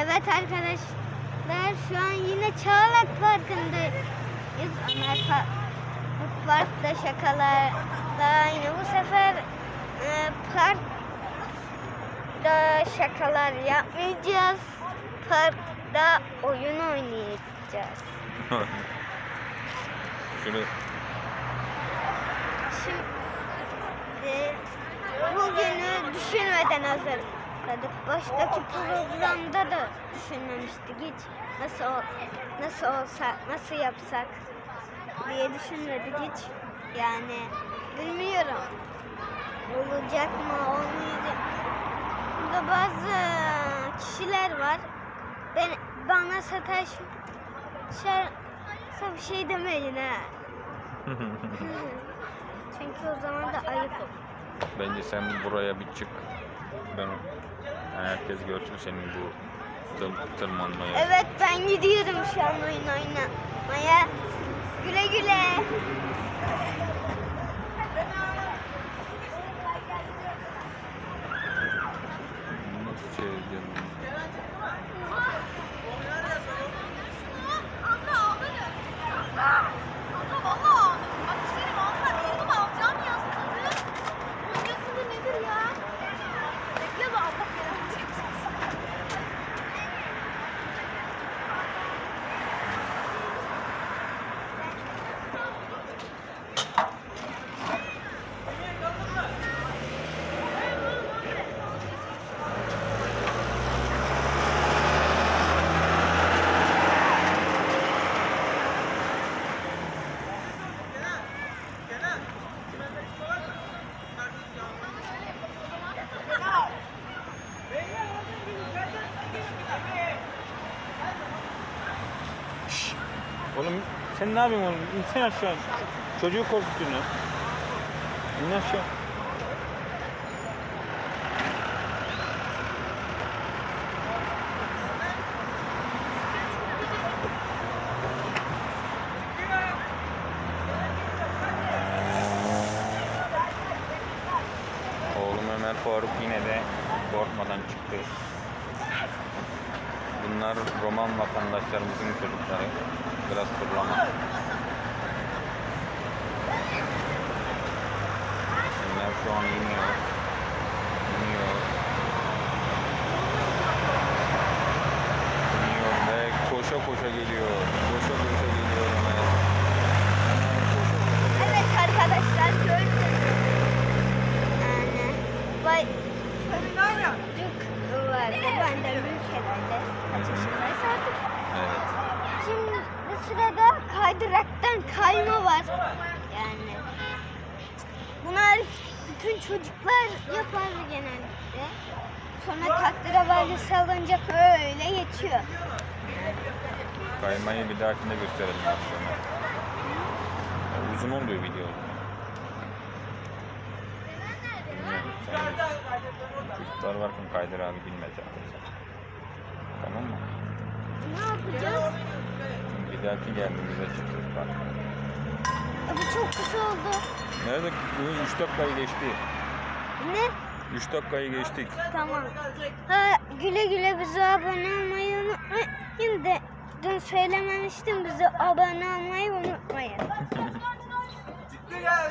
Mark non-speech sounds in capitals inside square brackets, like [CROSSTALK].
Evet arkadaşlar şu an yine Çağlak Parkı'ndayız. Ömer bu parkta şakalar da yine bu sefer e, parkta şakalar yapmayacağız. Parkta oyun oynayacağız. [LAUGHS] Şunu Şimdi bugünü düşünmeden hazırladık. Baştaki programda da düşünmemiştik hiç. Nasıl nasıl olsa, nasıl yapsak diye düşünmedik hiç. Yani bilmiyorum. Olacak mı, olmayacak. Burada bazı kişiler var. Ben bana sataş şey, bir şey demeyin ha. [LAUGHS] Çünkü o zaman da ayıp olur. bence sen buraya bir çık. Ben yani herkes görsün senin bu tır, tırmanmayı. Evet ben gidiyorum şu an oyun oynamaya. Güle güle. Nasıl şey Oğlum sen ne yapıyorsun oğlum? İnsan aşağı. Çocuğu korkutuyorsun. İn aşağı. Oğlum Ömer Faruk yine de korkmadan çıktı. Bunlar Roman vatandaşlarımızın çocukları. Biraz fırlama. Bunlar şu an iniyor. İniyor. İniyor ve koşa koşa geliyor. Koşa koşa geliyor Ömer. Evet arkadaşlar gördünüz. Yani bay çocuk vardı benden büyük herhalde. Kaç yaşındaysa artık. Evet. Şimdi bu sırada kaydıraktan kayma var. Yani bunlar bütün çocuklar yapar genellikle. Sonra takdire salınca öyle geçiyor. Kaymayı bir dahakinde gösterelim. Ya uzun oluyor video. Bilmiyorum, sen Çocuklar varken kaydır abi bilmez. Tamam mı? Ne yapacağız? Bir dahaki geldiğimizde çıkacağız bak. Bu çok kısa oldu. Nerede? 3 dakikayı geçti. Ne? 3 dakikayı geçtik. Tamam. Ha, güle güle bize abone olmayı unutmayın de dün söylememiştim bize abone olmayı unutmayın. [LAUGHS] [LAUGHS]